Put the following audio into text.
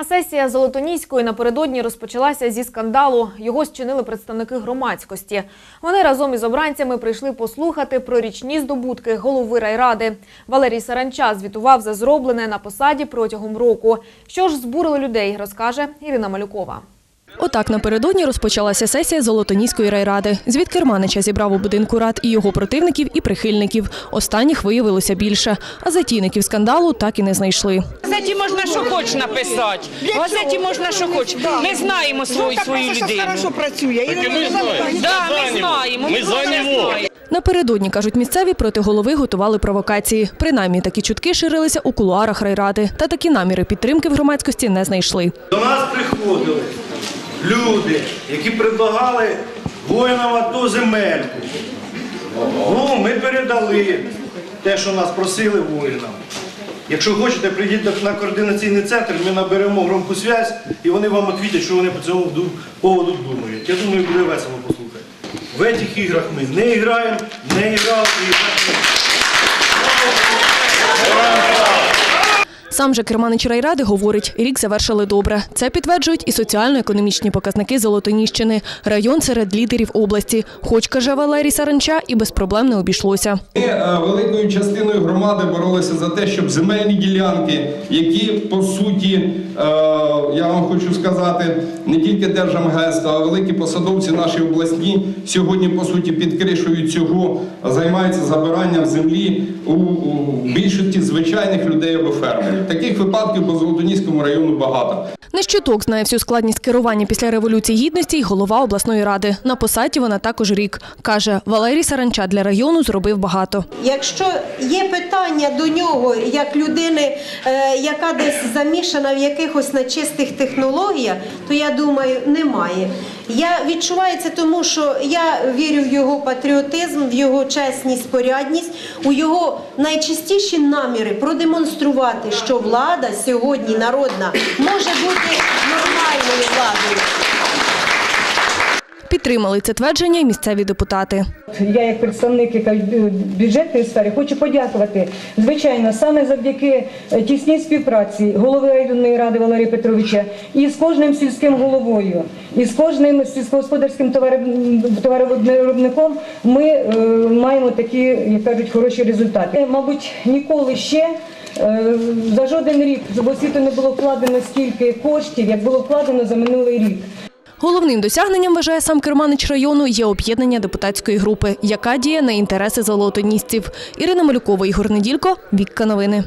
А сесія Золотоніської напередодні розпочалася зі скандалу. Його зчинили представники громадськості. Вони разом із обранцями прийшли послухати про річні здобутки голови райради. Валерій Саранча звітував за зроблене на посаді протягом року. Що ж збурило людей, розкаже Ірина Малюкова. Отак напередодні розпочалася сесія Золотоніської райради. Звід Керманича зібрав у будинку рад і його противників, і прихильників. Останніх виявилося більше, а затійників скандалу так і не знайшли. В газеті можна що хоч написати. В газеті можна що хоч. Ми знаємо свою свою людину. Хорошо працює. Ми знаємо. Ми знаємо. Напередодні, кажуть місцеві, проти голови готували провокації. Принаймні такі чутки ширилися у кулуарах райради. Та такі наміри підтримки в громадськості не знайшли. До нас приходили люди, які предлагали воїнам АТО земельку. Ну, ми передали те, що нас просили воїнам. Якщо хочете, прийдіть на координаційний центр, ми наберемо громку зв'язь, і вони вам відповідять, що вони по цьому поводу думають. Я думаю, буде весело послухати. В цих іграх ми не граємо, не грали і не Сам же керманич райради говорить, рік завершили добре. Це підтверджують і соціально-економічні показники Золотоніщини. Район серед лідерів області. Хоч, каже Валерій Саранча, і без проблем не обійшлося. Ми е, великою частиною громади боролися за те, щоб земельні ділянки, які по суті, е, я вам хочу сказати, не тільки Держамгенство, а великі посадовці наші обласні сьогодні по суті під кришою цього займаються забиранням землі у більшості звичайних людей або фермерів. Таких випадків по Золотоніському району багато. Не щуток знає всю складність керування після революції гідності й голова обласної ради. На посаді вона також рік. Каже, Валерій Саранча для району зробив багато. Якщо є питання до нього як людини, е, яка десь замішана в якихось нечистих технологіях, то я думаю, немає. Я відчуваю це тому, що я вірю в його патріотизм, в його чесність, порядність, у його найчистіші наміри продемонструвати, що влада сьогодні народна може бути нормальною владою. Підтримали це твердження й місцеві депутати. Я, як представник бюджетної сфери, хочу подякувати. Звичайно, саме завдяки е, тісній співпраці голови районної ради Валерія Петровича і з кожним сільським головою, і з кожним сільськогосподарським товаровиробником ми е, маємо такі, як кажуть, хороші результати. Мабуть, ніколи ще. е, За жоден рік в освіту не було вкладено стільки коштів, як було вкладено за минулий рік. Головним досягненням, вважає сам керманич району, є об'єднання депутатської групи, яка діє на інтереси золотоністів. Ірина Малюкова, Ігор Неділько, Вікка Новини.